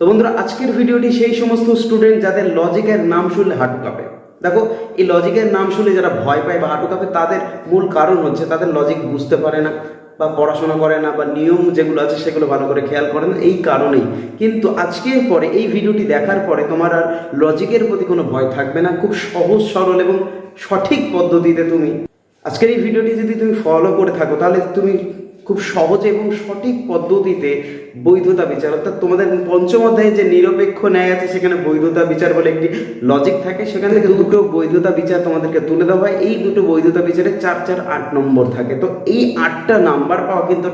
তো বন্ধুরা, আজকের ভিডিওটি সেই সমস্ত স্টুডেন্ট যাদের লজিকের নাম শুনলে হাঁটু কাঁপে। দেখো, এই লজিকের নাম শুনলে যারা ভয় পায় বা হাঁটু কাঁপে, তাদের মূল কারণ হচ্ছে তাদের লজিক বুঝতে পারে না বা পড়াশোনা করে না বা নিয়ম যেগুলো আছে সেগুলো ভালো করে খেয়াল করে না, এই কারণেই। কিন্তু আজকের পরে, এই ভিডিওটি দেখার পরে তোমার আর লজিকের প্রতি কোনো ভয় থাকবে না। খুব সহজ, সরল এবং সঠিক পদ্ধতিতে তুমি আজকের এই ভিডিওটি যদি তুমি ফলো করে থাকো, তাহলে তুমি খুব সহজ এবং সঠিক পদ্ধতিতে বৈধতা বিচার। অর্থাৎ তোমাদের পঞ্চম অধ্যায়ে যে নিরপেক্ষ ন্যায় আছে সেখানে বৈধতা বিচার বলে একটি লজিক থাকে। সেখান থেকে দুটো বৈধতা বিচার তোমাদেরকে তুলে দেওয়া হয়। এই দুটো বৈধতা বিচারে চার চার আট নম্বর থাকে। তো এই আটটা নাম্বার পাওয়া কিন্তু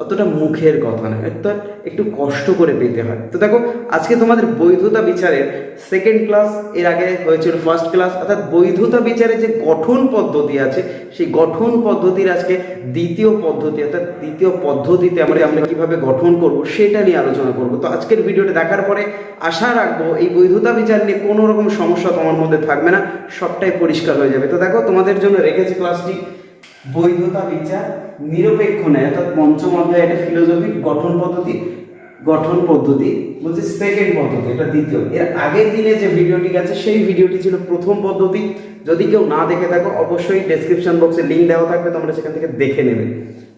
অতটা মুখের কথা নয় অর্থাৎ একটু কষ্ট করে পেতে হয়। তো দেখো, আজকে তোমাদের বৈধতা বিচারের সেকেন্ড ক্লাস এর আগে হয়েছিল ফার্স্ট ক্লাস অর্থাৎ বৈধতা বিচারে যে গঠন পদ্ধতি আছে, সেই গঠন পদ্ধতির আজকে দ্বিতীয় পদ্ধতি, অর্থাৎ দ্বিতীয় পদ্ধতিতে আমরা আমরা কীভাবে গঠন করব, সেটা নিয়ে আলোচনা করব। তো আজকের ভিডিওটা দেখার পরে আশা রাখব এই বৈধতা বিচার নিয়ে কোনো রকম সমস্যা তোমার মধ্যে থাকবে না, সবটাই পরিষ্কার হয়ে যাবে। তো দেখো, তোমাদের জন্য রেখেছি ক্লাসটি বৈধতা, বিচার, নিরপেক্ষ নেয় অর্থাৎ পঞ্চম অধ্যায় এটা ফিলোসফিক গঠন পদ্ধতি গঠন পদ্ধতি, বলছে সেকেন্ড পদ্ধতি, এটা দ্বিতীয়। এর আগের দিনে যে ভিডিওটি গেছে, সেই ভিডিওটি ছিল প্রথম পদ্ধতি। যদি কেউ না দেখে থাকো, অবশ্যই ডেসক্রিপশন বক্সে লিঙ্ক দেওয়া থাকবে, তোমরা সেখান থেকে দেখে নেবে।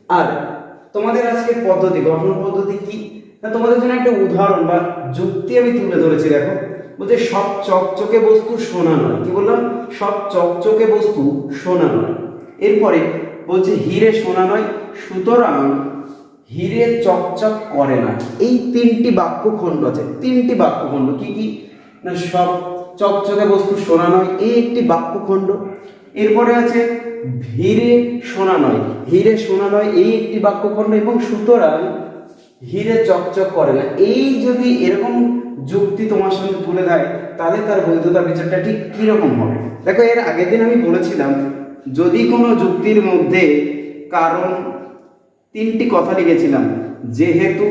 আর তোমাদের আজকের পদ্ধতি, গঠন পদ্ধতি কি? না, তোমাদের জন্য একটা উদাহরণ বা যুক্তি আমি তুলে ধরেছি, দেখো। বলছে, সব চকচকে বস্তু সোনা নয়। কি বললাম? সব চকচকে বস্তু সোনা নয়। এরপরে বলছে, হিরে সোনা নয়, সুতরাং হিরে চকচক করে না। এই তিনটি বাক্যখণ্ড আছে। তিনটি বাক্যখণ্ড কি কি? না, সব চকচকে বস্তু সোনা নয়, এই একটি বাক্যখণ্ড। এরপরে আছে হিরে সোনা নয়। হিরে সোনা নয়, এই একটি বাক্যখণ্ড এবং সুতরাং হিরে চকচক করে না। এই যদি এরকম যুক্তি তোমার সামনে তুলে দেয়, তাহলে তার বৈধতা বিচারটা ঠিক কীরকম হবে? দেখো, এর আগের দিন আমি বলেছিলাম যদি কোনো যুক্তির মধ্যে কারণ তিনটি কথা লিখেছিলাম যেহেতু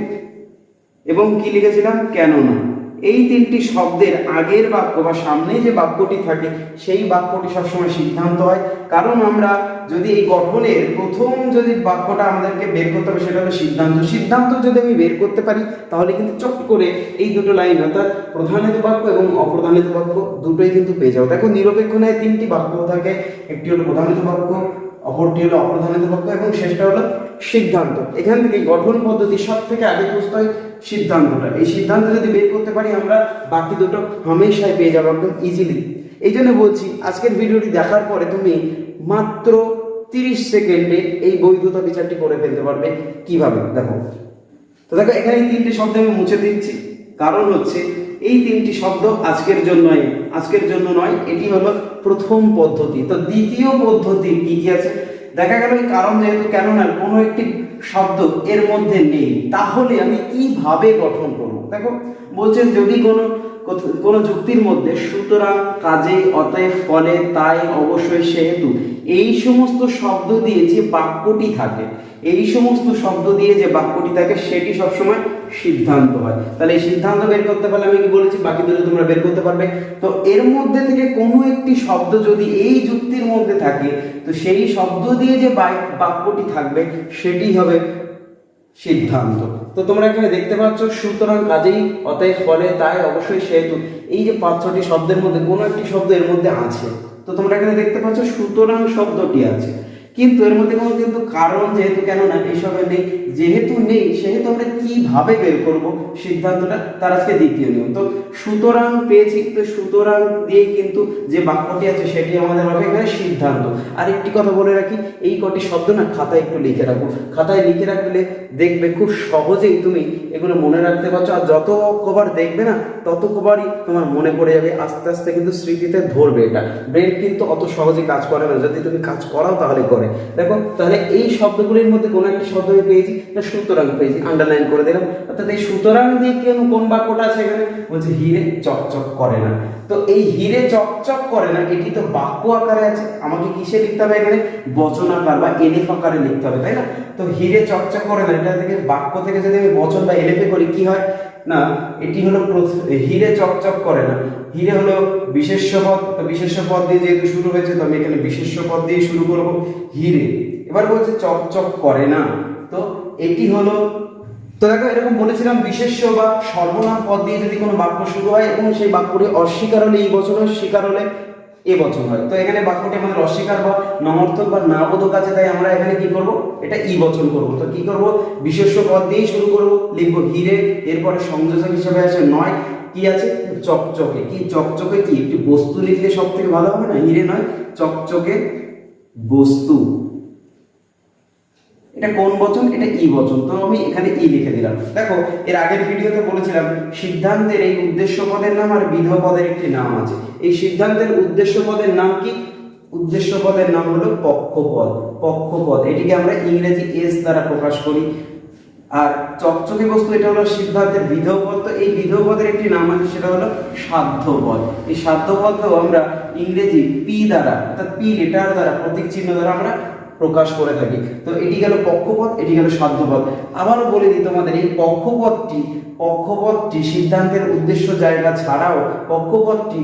এবং কি লিখেছিলাম? কেন না এই তিনটি শব্দের আগের বাক্য বা সামনে যে বাক্যটি থাকে, সেই বাক্যটি সবসময় সিদ্ধান্ত হয়। কারণ আমরা যদি এই গঠনের প্রথম যদি বাক্যটা আমাদেরকে বের করতে হবে, সেটা হলো সিদ্ধান্ত। সিদ্ধান্ত যদি আমি বের করতে পারি, তাহলে কিন্তু চট করে এই দুটো লাইন, অর্থাৎ প্রধানিত বাক্য এবং অপ্রধানিত বাক্য, দুটোই কিন্তু পেয়ে যাব। দেখো, নিরপেক্ষ ন্যায় তিনটি বাক্য থাকে। একটি হলো প্রধানিত বাক্য অপরটি হলো অপ্রধানিত বাক্য এবং শেষটা হলো সিদ্ধান্ত। এখান থেকে গঠন পদ্ধতি সব থেকে আগে বুঝতে হয় সিদ্ধান্তটা। এই সিদ্ধান্ত যদি বের করতে পারি, আমরা বাকি দুটো হামেশাই পেয়ে যাব একদম ইজিলি এই জন্য বলছি, আজকের ভিডিওটি দেখার পরে তুমি মাত্র তিরিশ সেকেন্ডে এই বৈধতা বিচারটি করে ফেলতে পারবে কীভাবে? দেখো। তো দেখো, এখানে এই তিনটি শব্দ আমি মুছে দিচ্ছি। কারণ হচ্ছে, এই তিনটি শব্দ আজকের জন্যই, আজকের জন্য নয়, এটি হলো প্রথম পদ্ধতি। তো দ্বিতীয় পদ্ধতি কি কি আছে? দেখা গেল এই কারণ যেহেতু কেন না, কোনো একটি শব্দ এর মধ্যে নেই, তাহলে আমি কীভাবে গঠন করব? দেখো বলছেন যদি কোনো কোনো যুক্তির মধ্যে সুতরাং কাজে, অতএব ফলে তাই অবশ্যই সেহেতু। এই সমস্ত শব্দ দিয়ে যে বাক্যটি থাকে, এই সমস্ত শব্দ দিয়ে যে বাক্যটি থাকে, সেটি সবসময় সিদ্ধান্ত হয়। তাহলে এই সিদ্ধান্ত বের করতে পারলে আমি কি বলেছি? বাকি দুটো তোমরা বের করতে পারবে। তো এর মধ্যে থেকে কোনো একটি শব্দ যদি এই যুক্তির মধ্যে থাকে, তো সেই শব্দ দিয়ে যে বাক্যটি থাকবে, সেটি হবে সিদ্ধান্ত। তো তোমরা এখানে দেখতে পাচ্ছ, সুতরাং কাজেই, অতএব ফলে তাই অবশ্যই সেহেতু এই যে পাঁচ, ছটি শব্দের মধ্যে কোনো একটি শব্দ এর মধ্যে আছে। তো তোমরা এখানে দেখতে পাচ্ছ, সুতরাং শব্দটি আছে। কিন্তু এর মধ্যে কোনো কিন্তু কারণ যেহেতু কেন না এইসবে নেই, যেহেতু নেই, সেহেতু আমরা কীভাবে বের করব? সিদ্ধান্তটা তার আজকে দ্বিতীয় নিয়ম। তো সুতরাং পেয়েছি, তো সুতরাং দিয়ে কিন্তু যে বাক্যটি আছে সেটি আমাদের হবে এখানে সিদ্ধান্ত। আর একটি কথা বলে রাখি, এই কটি শব্দ না খাতায় একটু লিখে রাখো। খাতায় লিখে রাখলে দেখবে খুব সহজেই তুমি এগুলো মনে রাখতে পারছ, আর যত কবার দেখবে না, তত কবারই তোমার মনে পড়ে যাবে, আস্তে আস্তে কিন্তু স্মৃতিতে ধরবে এটা। ব্রেন কিন্তু অত সহজে কাজ করে না, যদি তুমি কাজ করাও তাহলে করে। দেখো তাহলে এই শব্দগুলির মধ্যে কোনো একটি শব্দ আমি পেয়েছি না সুতরাং পেয়েছি আন্ডারলাইন করে দিলাম। অর্থাৎ এই সুতরাং দিয়ে কেন কোন বাক্যটা আছে এখানে? বলছে, হিরে চকচক করে না। তো এই হিরে চকচক করে না, এটি তো বাক্য আকারে আছে। আমাকে কিসে লিখতে হবে এখানে? বচন আকার বা এলেফ আকারে লিখতে হবে, তাই না? তো হিরে চকচক করে না, এটা থেকে বাক্য থেকে যদি আমি বচন বা এলেফে করি, কি হয়? না, এটি হলো হিরে চকচক করে না। হিরে হলো বিশেষ পদ বিশেষ পদ দিয়ে যেহেতু শুরু হয়েছে, তো আমি এখানে বিশেষ পদ দিয়ে শুরু করব, হিরে। এবার বলছে চকচক করে না। তো এটি হলো, তো দেখো এরকম বলেছিলাম বিশেষ বা সর্বনাম পদ দিয়ে যদি কোনো বাক্য শুরু হয়, এবং সেই বাক্যটি অস্বীকার হলে, এই বছর স্বীকার হলে এ বছর হয়। তো এখানে বাক্যটি আমাদের অস্বীকার বা নমর্থক বা নাবোধক আছে, তাই আমরা এখানে কি করব? এটা ই বচন করব। তো কি করব? বিশেষ্য পদ দিয়েই শুরু করব, লিখব হিরে, এরপরে সংযোজক হিসেবে আছে নয়। কি আছে? চকচকে। কি? চকচকে কি? একটি বস্তু লিখলে সব থেকে ভালো হবে না? হিরে নয়, চকচকে বস্তু। এটা কোন বচন? এটা ই বচন। তো আমি এখানে ই লিখে দিলাম। দেখো, এর আগের ভিডিওতে বলেছিলাম, সিদ্ধান্তের এই উদ্দেশ্য পদের নাম আর বিধ পদের একটি নাম আছে। এই সিদ্ধান্তের উদ্দেশ্য পদের নাম কি? উদ্দেশ্য পদের নাম হলো পক্ষপদ। পক্ষপদ। এটিকে আমরা ইংরেজি এস দ্বারা প্রকাশ করি। আর চকচকে বস্তু, এটা হলো সিদ্ধান্তের বিধপদ। তো এই বিধপদের একটি নাম আছে, সেটা হলো সাধ্যপদ। এই সাধ্যপদকেও আমরা ইংরেজি পি দ্বারা, অর্থাৎ পি লেটার দ্বারা, প্রতীক চিহ্ন দ্বারা আমরা প্রকাশ করে থাকি। তো এটি গেল পক্ষপদ এটি গেল সাধ্যপথ। আবারও বলে দিই তোমাদের, এই পক্ষপথটি পক্ষপথটি সিদ্ধান্তের উদ্দেশ্য জায়গা ছাড়াও পক্ষপথটি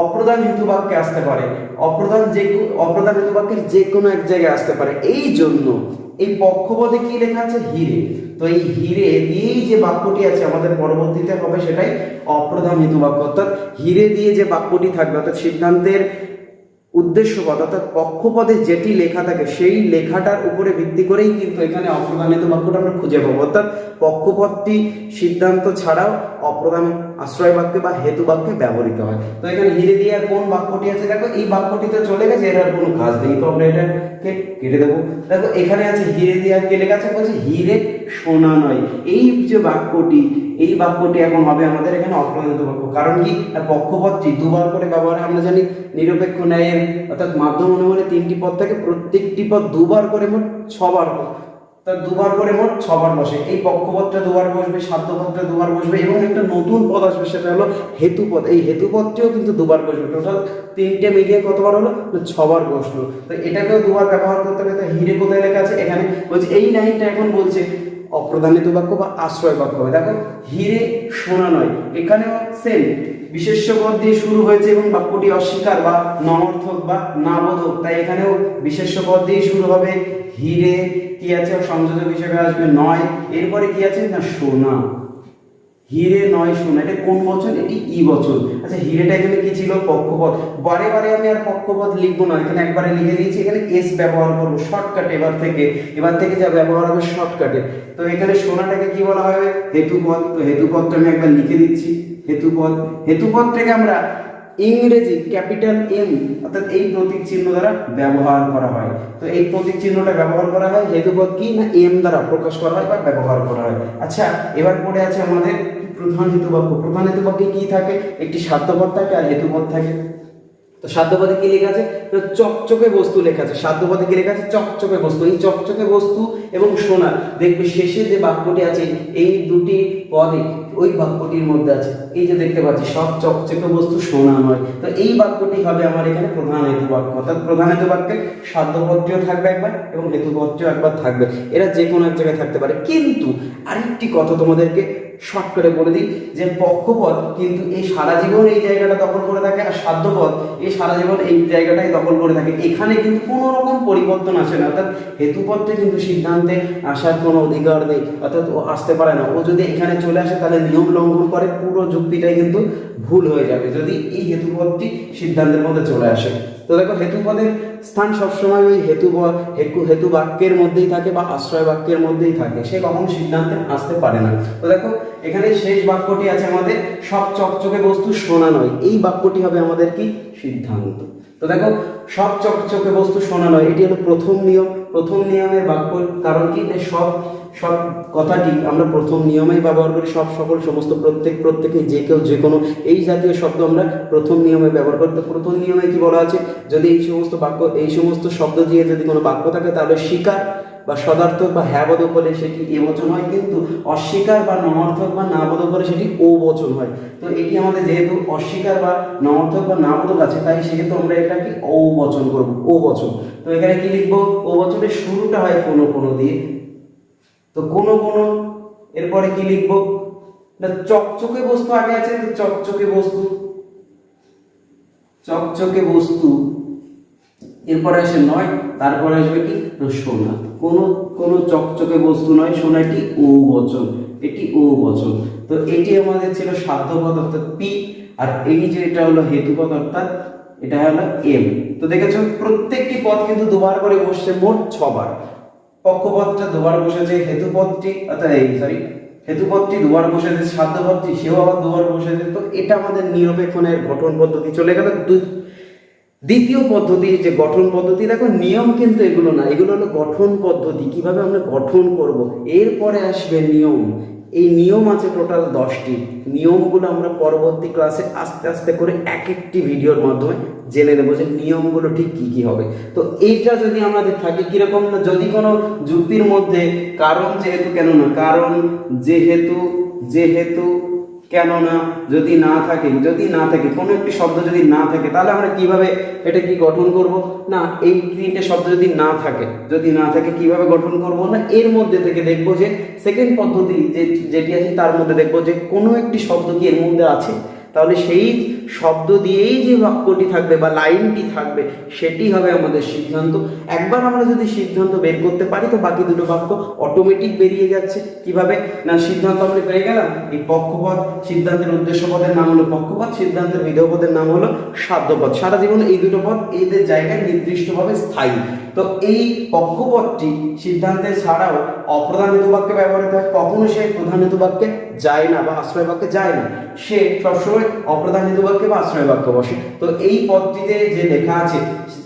অপ্রধান হেতু বাক্যে আসতে পারে। অপ্রধান যে অপ্রধান হেতু বাক্যের যে কোনো এক জায়গায় আসতে পারে। এই জন্য এই পক্ষপথে কি লেখা আছে? হিরে। তো এই হিরে দিয়েই যে বাক্যটি আছে আমাদের পরবর্তীতে হবে সেটাই অপ্রধান হেতু বাক্য অর্থাৎ হিরে দিয়ে যে বাক্যটি থাকবে, অর্থাৎ সিদ্ধান্তের উদ্দেশ্যপদ অর্থাৎ পক্ষপদে যেটি লেখা থাকে, সেই লেখাটার উপরে ভিত্তি করেই কিন্তু এখানে অপ্রধানিত বাক্যটা আমরা খুঁজে পাবো। অর্থাৎ পক্ষপদটি সিদ্ধান্ত ছাড়াও অপ্রধান আশ্রয় বাক্যে বা হেতু বাক্যে ব্যবহৃত হয়। তো এখানে হিরে দিয়ে কোন বাক্যটি আছে? দেখো, এই বাক্যটিতে চলে গেছে, এর আর কোনো কাজ নেই। তো আমরা এটাকে কেটে দেবো। দেখো, এখানে আছে হিরে দিয়ে আর কে লেখা আছে? বলছে হিরে সোনা নয়। এই যে বাক্যটি, এই বাক্যটি এখন হবে আমাদের এখানে অপ্রধানিত বাক্য। কারণ কি? না পক্ষপদটি দুবার করে ব্যবহার। আমরা জানি নিরপেক্ষ ন্যায়ের অর্থাৎ মাধ্যম অনুমানে তিনটি পদ থাকে প্রত্যেকটি পদ দুবার করে মোট ছবার তার দুবার করে মোট ছবার বসে। এই পক্ষপদটা দুবার বসবে সাধ্যপদটা দুবার বসবে এবং একটা নতুন পদ আসবে, সেটা হলো হেতুপদ এই হেতুপদটিও কিন্তু দুবার বসবে। টোটাল তিনটে মিলিয়ে কতবার হলো ছবার বসল। তো এটাকেও দুবার ব্যবহার করতে হবে। তো হিরে কোথায় লেখা আছে? এখানে। বলছে, এই লাইনটা এখন বলছে অপ্রধানিত বাক্য বা আশ্রয় বাক্য হবে। দেখো, হিরে সোনা নয়। এখানেও সেম বিশেষ্য পদ দিয়ে শুরু হয়েছে এবং বাক্যটি অস্বীকার বা ননর্থক বা নাবোধক। তাই এখানেও বিশেষ্য পদ দিয়ে শুরু হবে হিরে। কি আছে? সংযোজক হিসেবে আসবে নয়। এরপরে কি আছে? না, সোনা। হিরে নয় সোনা এটা কোন বচন? এটি ই বচন। আচ্ছা হিরেটা এখানে কি ছিল? পক্ষপদ বারে বারে আমি আর পক্ষপথ লিখব না, এখানে একবারে লিখে দিয়েছি, এখানে এস ব্যবহার করব শর্টকাট এবার থেকে। এবার থেকে যা ব্যবহার হবে শর্টকাটে তো এখানে সোনাটাকে কি বলা হবে? হেতুপথ তো হেতুপথটা আমি একবার লিখে দিচ্ছি। হেতুপদ। হেতুপদটাকে আমরা ইংরেজি ক্যাপিটাল এম অর্থাৎ এই প্রতীক চিহ্ন দ্বারা ব্যবহার করা হয়। তো এই প্রতীক চিহ্নটা ব্যবহার করা হয় হেতুপথ কি? না এম দ্বারা প্রকাশ করা হয় বা ব্যবহার করা হয়। আচ্ছা এবার পড়ে আছে আমাদের প্রধান হেতুবাক্য। প্রধান হেতুবাক্যে কি থাকে? একটি সাধ্যপদ থাকে আর হেতুপদ থাকে। তো সাধ্যপদে কি লেখা আছে? চকচকে বস্তু লেখা আছে। সাধ্যপদে কি লেখা আছে? চকচকে বস্তু। এই চকচকে বস্তু এবং সোনা। দেখবে শেষে যে বাক্যটি আছে, এই দুটি পদে ওই বাক্যটির মধ্যে আছে। এই যে দেখতে পাচ্ছি, সব চকচকে বস্তু, সোনা নয়। তো এই বাক্যটি হবে আমার এখানে প্রধান হেতু বাক্য অর্থাৎ প্রধান হেতু বাক্যে সাধ্যপদটিও থাকবে একবার এবং হেতুপদটিও একবার থাকবে। এরা যে কোনো এক জায়গায় থাকতে পারে। কিন্তু আরেকটি কথা তোমাদেরকে শর্ট করে বলে দিই যে পক্ষপদ কিন্তু এই সারা জীবন এই জায়গাটা দখল করে থাকে আর সাধ্যপদ এই সারা জীবন এই জায়গাটাই দখল করে থাকে। এখানে কিন্তু কোনো রকম পরিবর্তন আসে না। অর্থাৎ হেতুপদে কিন্তু সিদ্ধান্তে আসার কোনো অধিকার নেই। অর্থাৎ ও আসতে পারে না। ও যদি এখানে চলে আসে তাহলে নিয়ম লঙ্ঘন করে, পুরো যুক্তিটাই কিন্তু ভুল হয়ে যাবে যদি এই হেতুপথটি সিদ্ধান্তের মধ্যে চলে আসে। তো দেখো হেতুপদের স্থান সবসময় ওই হেতু হেতু হেতু বাক্যের মধ্যেই থাকে বা আশ্রয় বাক্যের মধ্যেই থাকে। সে কখনো সিদ্ধান্তে আসতে পারে না। তো দেখো, এখানে শেষ বাক্যটি আছে আমাদের, সব চকচকে বস্তু সোনা নয়। এই বাক্যটি হবে আমাদের কি? সিদ্ধান্ত। তো দেখো, সব চকচকে বস্তু সোনা নয়। এটি হলো প্রথম নিয়ম। প্রথম নিয়মের বাক্য কারণ কি? সব সব কথাটি আমরা প্রথম নিয়মেই ব্যবহার করি, সব সকল সমস্ত প্রত্যেক প্রত্যেকে যে কেউ যে কোনো এই জাতীয় শব্দ আমরা প্রথম নিয়মে ব্যবহার করি। তো প্রথম নিয়মে কি বলা আছে? যদি এই সমস্ত বাক্য, এই সমস্ত শব্দ দিয়ে যদি কোনো বাক্য থাকে, তাহলে স্বীকার বা সদার্থক বা হ্যাঁ বোধক হলে সেটি এ বচন হয়, কিন্তু অস্বীকার বা নমর্থক বা না বোধক হলে সেটি ও বচন হয়। তো এটি আমাদের যেহেতু অস্বীকার বা নমর্থক বা না বোধক আছে, তাই সেহেতু আমরা এটাকে ও বচন করব ও বচন। তো এখানে কি লিখব? ও বচনের শুরুটা হয় কোনো কোনো দিয়ে তো কোনো কোনো এরপরে কি লিখব? চকচকে বস্তু আগে আছে চকচকে বস্তু। চকচকে বস্তু। এরপরে আসে নয়, তারপরে আসবে কি? সোনা। কোনো কোনো চকচকে বস্তু নয় সোনাটি ও বচন এটি ও বচন তো এটি আমাদের ছিল সাধ্যপদ অর্থাৎ পি, আর এই যে এটা হলো হেতুপদ অর্থাৎ এটা হলো এম। তো দেখেছ, প্রত্যেকটি পদ কিন্তু দুবার করে বসছে মোট ছবার। পক্ষপদটা দুবার বসেছে, হেতুপথটি, অর্থাৎ এই সরি হেতুপথটি দুবার বসেছে, সাধ্যপথটি সেও আবার দুবার বসেছে। তো এটা আমাদের নিরপেক্ষণের গঠন পদ্ধতি চলে গেল। দ্বিতীয় পদ্ধতি, যে গঠন পদ্ধতি, দেখো নিয়ম কিন্তু এগুলো না, এগুলো হলো গঠন পদ্ধতি, কীভাবে আমরা গঠন করব। এরপরে আসবে নিয়ম। এই নিয়ম আছে টোটাল দশটি। নিয়মগুলো আমরা পরবর্তী ক্লাসে আস্তে আস্তে করে এক একটি ভিডিওর মাধ্যমে জেনে নেব যে নিয়মগুলো ঠিক কি কি হবে। তো এইটা যদি আমাদের থাকে, কীরকম না, যদি কোনো যুক্তির মধ্যে কারণ যেহেতু কেন না, কারণ যেহেতু যেহেতু কেননা যদি না থাকে, যদি না থাকে, কোনো একটি শব্দ যদি না থাকে, তাহলে আমরা কীভাবে এটা কি গঠন করব? না, এই তিনটে শব্দ যদি না থাকে, যদি না থাকে, কীভাবে গঠন করব? না, এর মধ্যে থেকে দেখব যে সেকেন্ড পদ্ধতি যে, যেটি আছে, তার মধ্যে দেখব যে কোনো একটি শব্দ কি এর মধ্যে আছে? তাহলে সেই শব্দ দিয়েই যে বাক্যটি থাকবে বা লাইনটি থাকবে, সেটি হবে আমাদের সিদ্ধান্ত। একবার আমরা যদি সিদ্ধান্ত বের করতে পারি, তো বাকি দুটো বাক্য অটোমেটিক বেরিয়ে যাচ্ছে। কীভাবে? না, সিদ্ধান্ত আমরা পেয়ে গেলাম? এই পক্ষপদ সিদ্ধান্তের উদ্দেশ্য পদের নাম হলো পক্ষপদ সিদ্ধান্তের বিধেয় পদের নাম হলো সাধ্যপদ সারা জীবন এই দুটো পদ এদের জায়গায় নির্দিষ্টভাবে স্থায়ী। তো এই পক্ষপথটি সিদ্ধান্তে ছাড়াও অপ্রধান বাক্যে ব্যবহৃত হয়। কখনো সেই প্রধান বাক্যে যায় না বা আশ্রয় বাক্যে যায় না, সে সবসময় অপ্রধান বাক্যে বা আশ্রয় বাক্য বসে। তো এই পদটিতে যে লেখা আছে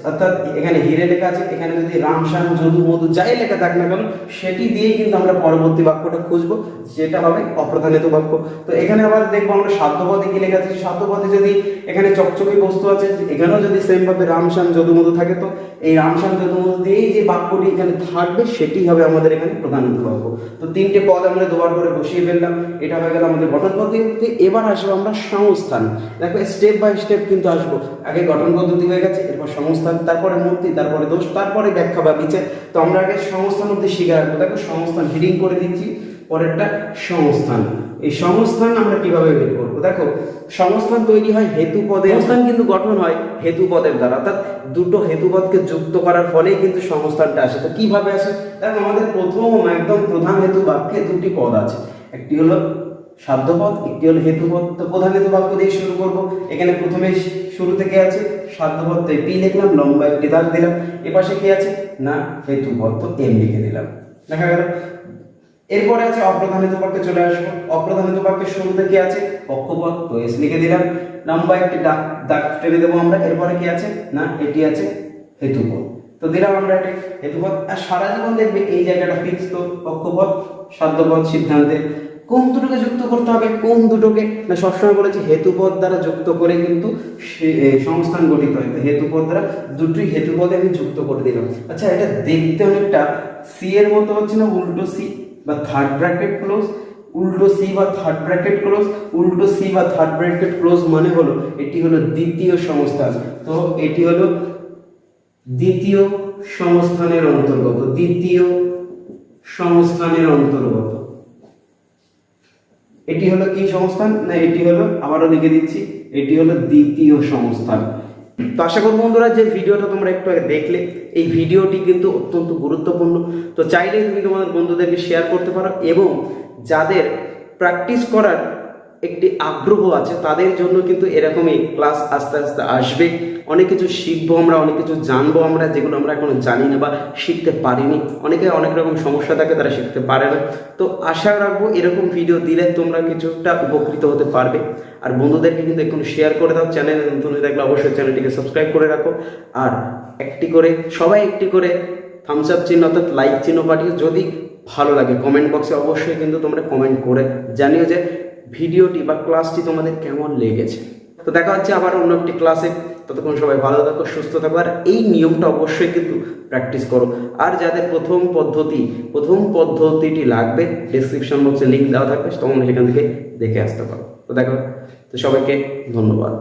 অর্থাৎ এখানে হিরে লেখা আছে, এখানে যদি রাম শ্যাম যদু মধু যাই লেখা থাক না কেন, সেটি দিয়েই কিন্তু আমরা পরবর্তী বাক্যটা খুঁজবো, যেটা হবে অপ্রধান হেতু বাক্য। তো এখানে আবার দেখব আমরা সাধ্যপদে কি লেখা আছে? সাধ্যপদে যদি এখানে চকচকে বস্তু আছে, এখানেও যদি সেম ভাবে রাম শ্যাম যদু মধু থাকে, তো এই রাম শ্যাম যদু মধু দিয়েই যে বাক্যটি এখানে থাকবে সেটি হবে আমাদের এখানে প্রধান বাক্য। তো তিনটে পদ আমরা দুবার করে বসিয়ে ফেললাম, এটা হয়ে গেল আমাদের গঠন পদ্ধতি। এবার আসব আমরা সংস্থান। দেখো স্টেপ বাই স্টেপ কিন্তু আসব। আগে গঠন পদ্ধতি হয়ে গেছে, এরপর সংস্থান। তারপরে মূর্তি তারপরে দোষ, তারপরে ব্যাখ্যা বা বিচার। তো আমরা আগে সংস্থান মধ্যে শিখে রাখব। দেখো, সংস্থান হিডিং করে দিচ্ছি, পরেরটা সংস্থান। এই সংস্থান আমরা কীভাবে বের করব? দেখো, সংস্থান তৈরি হয় হেতু পদে সংস্থান কিন্তু গঠন হয় হেতু পদের দ্বারা। অর্থাৎ দুটো হেতুপদকে যুক্ত করার ফলেই কিন্তু সংস্থানটা আসে। তো কীভাবে আসে? দেখো, আমাদের প্রথম একদম প্রধান হেতু বাক্যে দুটি পদ আছে। একটি হলো সাধ্যপদ একটি হলো হেতুপদ তো প্রধান হেতু বাক্য দিয়ে শুরু করব। এখানে প্রথমে শুরু থেকে আছে সাধ্যপদ তো পি লিখলাম, লম্বা একটি দাগ দিলাম। এপাশে কি আছে? না হেতুপদ তো এম লিখে দিলাম। দেখা গেল। এরপরে আছে অপ্রধান হেতু বাক্যে চলে আসব। অপ্রধান হেতু বাক্যের শুরুতে কি আছে পক্ষপদ তো এস লিখে দিলাম। লম্বা একটি দাগ দাগ টেনে দেবো আমরা। এরপরে কি আছে? না, এটি আছে হেতুপদ তো দিলাম আমরা এটি হেতুপদ আর সারা জীবন দেখবে এই জায়গাটা ফিক্স তো পক্ষপদ সাধ্যপদ সিদ্ধান্তে। কোন দুটোকে যুক্ত করতে হবে? কোন দুটোকে? না সবসময় বলেছি হেতুপদ দ্বারা যুক্ত করে কিন্তু সংস্থান গঠিত হয়। হেতুপদ দ্বারা দুটোই হেতুপদে আমি যুক্ত করে দিলাম। আচ্ছা এটা দেখতে অনেকটা সি এর মতো হচ্ছে না? উল্টো সি বা থার্ড ব্র্যাকেট ক্লোজ উল্টো সি বা থার্ড ব্র্যাকেট ক্লোজ উল্টো সি বা থার্ড ব্র্যাকেট ক্লোজ মানে হলো এটি হলো দ্বিতীয় সংস্থান। তো এটি হলো দ্বিতীয় সংস্থানের অন্তর্গত, দ্বিতীয় সংস্থানের অন্তর্গত। এটি হলো কি সংস্থান না এটি হলো, আবারও লিখে দিচ্ছি, এটি হলো দ্বিতীয় সংস্থান। তো আশা করব বন্ধুরা যে ভিডিওটা তোমরা একটু আগে দেখলে, এই ভিডিওটি কিন্তু অত্যন্ত গুরুত্বপূর্ণ। তো চাইলে তুমি তোমাদের বন্ধুদেরকে শেয়ার করতে পারো এবং যাদের প্র্যাকটিস করার একটি আগ্রহ আছে, তাদের জন্য কিন্তু এরকমই ক্লাস আস্তে আস্তে আসবে। অনেক কিছু শিখব আমরা, অনেক কিছু জানব আমরা, যেগুলো আমরা এখনও জানি না বা শিখতে পারিনি। অনেকে অনেক রকম সমস্যা থাকে, তারা শিখতে পারে না। তো আশা রাখব এরকম ভিডিও দিলে তোমরা কিছুটা উপকৃত হতে পারবে। আর বন্ধুদেরকে কিন্তু একটু শেয়ার করে দাও চ্যানেল নতুন হয়ে থাকলে অবশ্যই চ্যানেলটিকে সাবস্ক্রাইব করে রাখো। আর একটি করে, সবাই একটি করে থামস আপ চিহ্ন অর্থাৎ লাইক চিহ্ন পাঠিয়ে যদি ভালো লাগে কমেন্ট বক্সে অবশ্যই কিন্তু তোমরা কমেন্ট করে জানিও যে ভিডিওটি বা ক্লাসটি তোমাদের কেমন লেগেছে? তো দেখা হচ্ছে আবার অন্য একটি ক্লাসে। ততক্ষণ সবাই ভালো থাকো, সুস্থ থাকো, আর এই নিয়মটা অবশ্যই কিন্তু প্র্যাকটিস করো। আর যাদের প্রথম পদ্ধতি, প্রথম পদ্ধতিটি লাগবে ডিসক্রিপশন বক্সে লিঙ্ক দেওয়া থাকবে, তখন সেখান থেকে দেখে আসতে পারো। তো দেখো তো সবাইকে ধন্যবাদ।